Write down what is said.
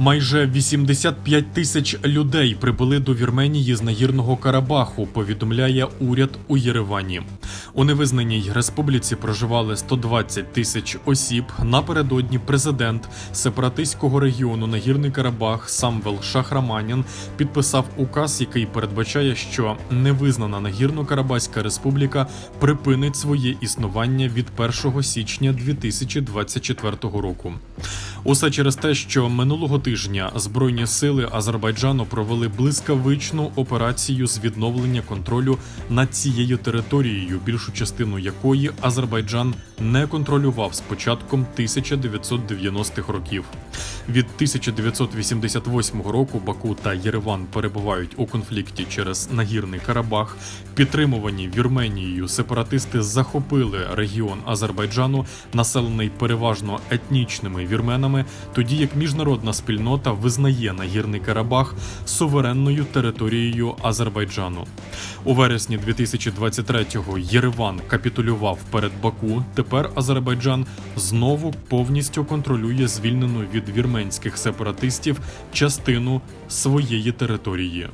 Майже 85 тисяч людей прибули до Вірменії з нагірного Карабаху. Повідомляє уряд у Єревані. У невизнаній республіці проживали 120 тисяч осіб. Напередодні президент сепаратистського регіону Нагірний Карабах Самвел Шахраманян підписав указ, який передбачає, що невизнана Нагірно-Карабаська республіка припинить своє існування від 1 січня 2024 року. Усе через те, що минулого тижня збройні сили Азербайджану провели блискавичну операцію з відновлення контролю над цією територією, більшу частину якої Азербайджан не контролював з початком 1990-х років. Від 1988 року Баку та Єреван перебувають у конфлікті через нагірний Карабах. Підтримувані Вірменією сепаратисти захопили регіон Азербайджану, населений переважно етнічними вірменами, тоді як міжнародна спільнота визнає нагірний Карабах суверенною територією Азербайджану. У вересні 2023-го Єреван капітулював перед Баку. Тепер Азербайджан знову повністю контролює звільнену від вірменських сепаратистів частину своєї території.